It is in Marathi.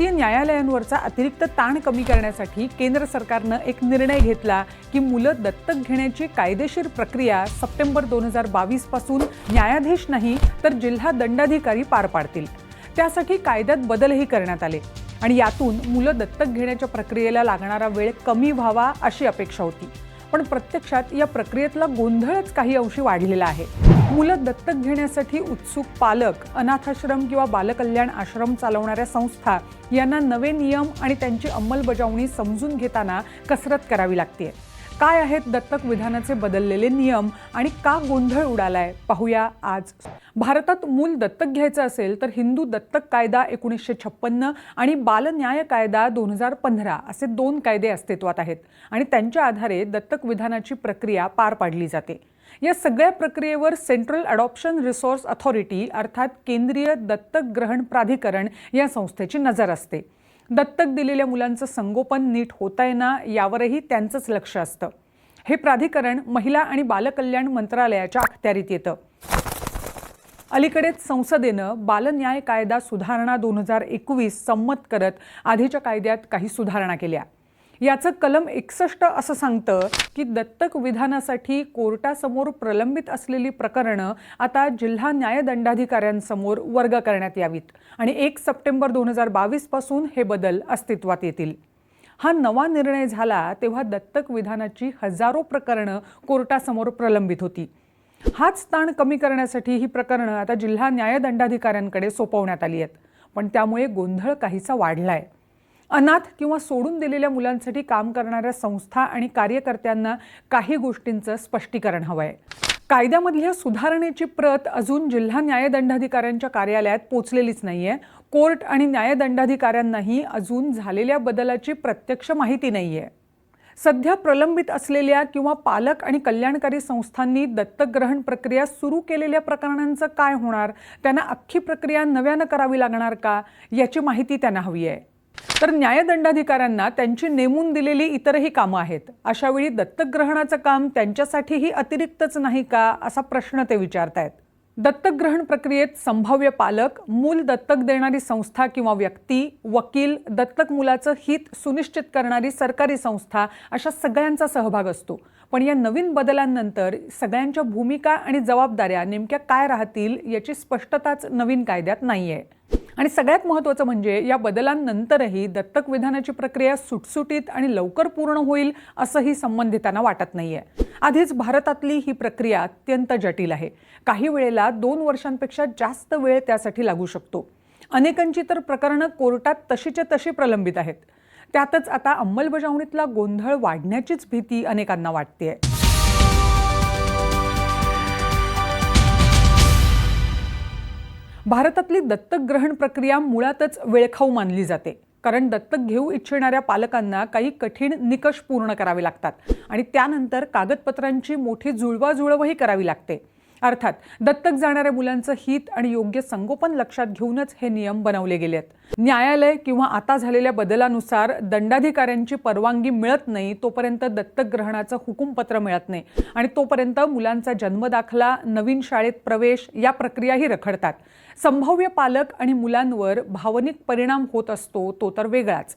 भारतीय न्यायालयांवरचा अतिरिक्त ताण कमी करण्यासाठी केंद्र सरकारनं एक निर्णय घेतला की मुलं दत्तक घेण्याची कायदेशीर प्रक्रिया सप्टेंबर दोन हजार बावीसपासून न्यायाधीश नाही तर जिल्हा दंडाधिकारी पार पाडतील. त्यासाठी कायद्यात बदलही करण्यात आले आणि यातून मुलं दत्तक घेण्याच्या प्रक्रियेला लागणारा वेळ कमी व्हावा अशी अपेक्षा होती. पण प्रत्यक्षात या प्रक्रियेतला गोंधळच काही अंशी वाढलेला आहे. मुलं दत्तक घेण्यासाठी उत्सुक पालक अनाथाश्रम किंवा बालकल्याण आश्रम चालवणाऱ्या संस्था यांना नवे नियम आणि त्यांची अंमलबजावणी समजून घेताना कसरत करावी लागते काय आहेत दत्तक विधानाचे बदललेले नियम आणि का गोंधळ उडालाय? पाहूया आज. भारतात मूल दत्तक घ्यायचं असेल तर हिंदू दत्तक कायदा एकोणीसशे छप्पन्न आणि बालन्याय कायदा दोन हजार पंधरा असे दोन कायदे अस्तित्वात आहेत आणि त्यांच्या आधारे दत्तक विधानाची प्रक्रिया पार पाडली जाते. या सगळ्या प्रक्रियेवर सेंट्रल अडॉप्शन रिसोर्स अथॉरिटी अर्थात केंद्रीय दत्तक ग्रहण प्राधिकरण या संस्थेची नजर असते. दत्तक दिलेल्या मुलांचं संगोपन नीट होतं आहे ना यावरही त्यांचंच लक्ष असतं. हे प्राधिकरण महिला आणि बालकल्याण मंत्रालयाच्या अखत्यारीत येतं. अलीकडेच संसदेनं बालन्याय कायदा सुधारणा दोन हजार एकवीस संमत करत आधीच्या कायद्यात काही सुधारणा केल्या. याचं कलम एकसष्ट असं सांगतं की दत्तक विधानासाठी कोर्टासमोर प्रलंबित असलेली प्रकरणं आता जिल्हा न्यायदंडाधिकाऱ्यांसमोर वर्ग करण्यात यावीत. आणि एक सप्टेंबर दोन हजार बावीसपासून हे बदल अस्तित्वात येतील. हा नवा निर्णय झाला तेव्हा दत्तक विधानाची हजारो प्रकरणं कोर्टासमोर प्रलंबित होती. हाच ताण कमी करण्यासाठी ही प्रकरणं आता जिल्हा न्यायदंडाधिकाऱ्यांकडे सोपवण्यात आली आहेत. पण त्यामुळे गोंधळ काहीसा आहे अनाथ किंवा सोडून दिलेल्या मुलांसाठी काम करणाऱ्या संस्था आणि कार्यकर्त्यांना काही गोष्टींचं स्पष्टीकरण हवं आहे कायद्यामधल्या सुधारणेची प्रत अजून जिल्हा न्यायदंडाधिकाऱ्यांच्या कार्यालयात पोचलेलीच नाही आहे कोर्ट आणि न्यायदंडाधिकाऱ्यांनाही अजून झालेल्या बदलाची प्रत्यक्ष माहिती नाही आहे सध्या प्रलंबित असलेल्या किंवा पालक आणि कल्याणकारी संस्थांनी दत्तक ग्रहण प्रक्रिया सुरू केलेल्या प्रकरणांचं काय होणार त्यांना अख्खी प्रक्रिया नव्यानं करावी लागणार का याची माहिती त्यांना हवी आहे तर न्यायदंडाधिकाऱ्यांना त्यांची नेमून दिलेली इतरही कामं आहेत. अशावेळी दत्तक ग्रहणाचं काम त्यांच्यासाठीही अतिरिक्तच नाही का असा प्रश्न ते विचारतायत. दत्तक ग्रहण प्रक्रियेत संभाव्य पालक मूल दत्तक देणारी संस्था किंवा व्यक्ती वकील दत्तक मुलाचं हित सुनिश्चित करणारी सरकारी संस्था अशा सगळ्यांचा सहभाग असतो. पण या नवीन बदलांनंतर सगळ्यांच्या भूमिका आणि जबाबदाऱ्या नेमक्या काय राहतील याची स्पष्टताच नवीन कायद्यात नाही आहे आणि सगळ्यात महत्त्वाचं म्हणजे या बदलांनंतरही दत्तक विधानाची प्रक्रिया सुटसुटीत आणि लवकर पूर्ण होईल असंही संबंधितांना वाटत नाही आहे आधीच भारतातली ही प्रक्रिया अत्यंत जटिल आहे. काही वेळेला दोन वर्षांपेक्षा जास्त वेळ त्यासाठी लागू शकतो. अनेकांची तर प्रकरणं कोर्टात तशीच्या तशी प्रलंबित आहेत. त्यातच आता अंमलबजावणीतला गोंधळ वाढण्याचीच भीती अनेकांना वाटतेय. भारतातली दत्तक ग्रहण प्रक्रिया मुळातच वेळखाऊ मानली जाते. कारण दत्तक घेऊ इच्छिणाऱ्या पालकांना काही कठीण निकष पूर्ण करावे लागतात. आणि त्यानंतर कागदपत्रांची मोठी जुळवाजुळवही करावी लागते. अर्थात दत्तक जाणाऱ्या मुलांचं हित आणि योग्य संगोपन लक्षात घेऊनच हे नियम बनवले गेलेत. न्यायालय किंवा आता झालेल्या बदलानुसार दंडाधिकाऱ्यांची परवानगी मिळत नाही तोपर्यंत दत्तक ग्रहणाचं हुकुमपत्र मिळत नाही आणि तोपर्यंत मुलांचा जन्मदाखला नवीन शाळेत प्रवेश या प्रक्रियाही रखडतात. संभाव्य पालक आणि मुलांवर भावनिक परिणाम होत असतो तो तर वेगळाच.